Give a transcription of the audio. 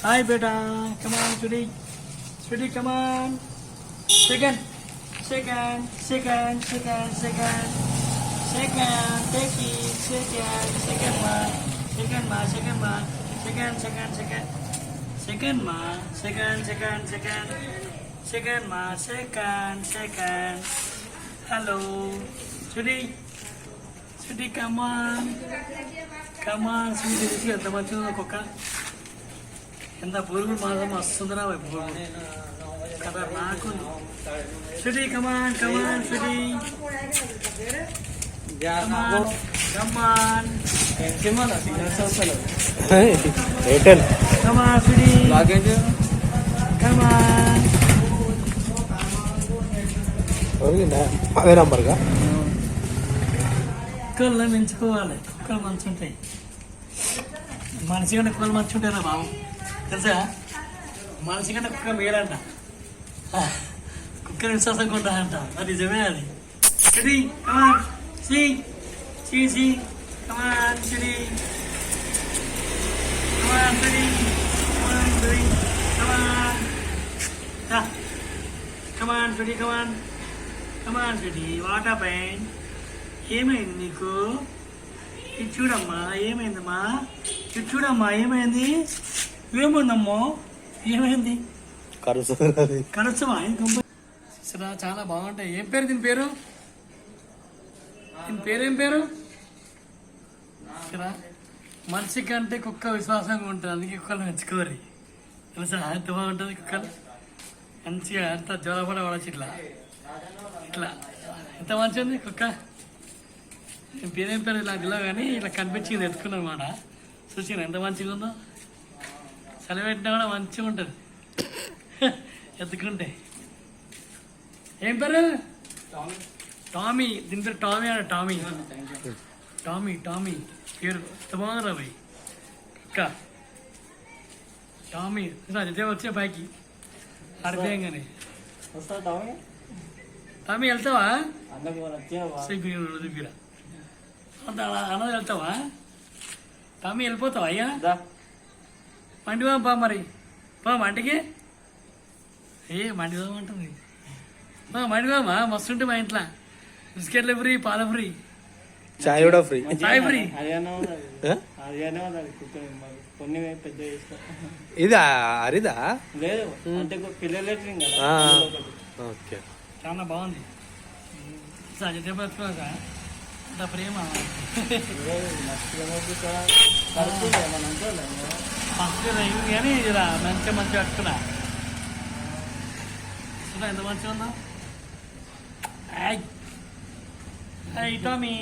Hi, beda, Come on, Judy. Judy come on. Second. Second. Second. Second. Second. Second. Take it. Second. Second, ma. Second, ma. Second, ma. Second, second, second. Second, ma. Second, second, second. Second, ma. Second, second. Hello. Sweetie. Sweetie, come on. Come on, sweetie. Sweetie, come on. Come on, sweetie. నాకు sweetie come on come on sweetie come on come on Airtel. Come on sweetie come on ఎవరికిందా అదే నంబర్గా? కుక్కలు పెంచుకోవాలి కుక్కలు మంచి ఉంటాయి మనిషి కంటే కుక్కలు మంచి ఉంటాయిరా బాబు? తెలుసా? మనిషి కంటే కుక్క మేలంట. ఆ, కుక్కలు విశ్వాసంగా ఉంటాయంట అది నిజమే అది. సిడి కమాన్ సి సి సి కమాన్ సిడి కమాన్ సిడి కమాన్ సిడి కమాన్ కమాన్ సిడి కమాన్ కమాన్ సిడి వాట్ అపైన్ ఏమైంది నీకు? ఇది చూడమ్మా ఏమైందమ్మా? ఇది చూడమ్మా ఏమైంది? ఏముందమ్మో ఏమైంది? సరే చాలా బాగుంటాయి. ఏం పేరు దీని పేరు? దీని పేరు ఏం పేరు? సరే మనిషి కంటే కుక్క విశ్వాసంగా ఉంటుంది. అందుకే కుక్కలు మెచ్చుకోరు తెలుసా? ఎంత బాగుంటుంది కుక్కలు? మంచిగా అంత జ్వరపడ పడచ్చు ఇట్లా. ఇట్లా. ఎంత మంచిగా ఉంది కుక్క? పేరేం పేరు? ఇలా ఇలా కానీ ఇలా కనిపించింది ఎత్తుకున్నాను అనమాట చూసిన ఎంత మంచిగా ఉందో చలి పెట్టినా కూడా మంచిగా ఉంటుంది ఎత్తుకుంటే. ఏం పేరు? టామీ. దీని పేరు టామీ అన్న టామీ. టామీ టామీ పేరు ఎంత బాగుందిరా భయ్. అక్క. టామీ. ఇదే వచ్చే పైకి. అర్థంగానే టామీ? వెళ్తావా? అలా అన్నది వెళ్తావా? టామీ వెళ్ళిపోతావా అయ్యా? మండి పా మరి. పా మంటికి ఏ మండి పోమంటుంది మా మండి మస్తు ఉంటుంది మా ఇంట్లో. బిస్కెట్లు ఫ్రీ పాల ఫ్రీ. చాయ్ కూడా ఫ్రీ. చాయ్ ఫ్రీ. ఇది? అరిదా? లేదు అంటే పిల్లలు ఆ. ఓకే. చాలా బాగుంది. అంత ప్రేమ. మంచిగా అయింది కానీ ఇలా మంచిగా మంచిగా కట్టుకున్నా చూడా ఎంత మంచిగా ఉందా. I Tommy.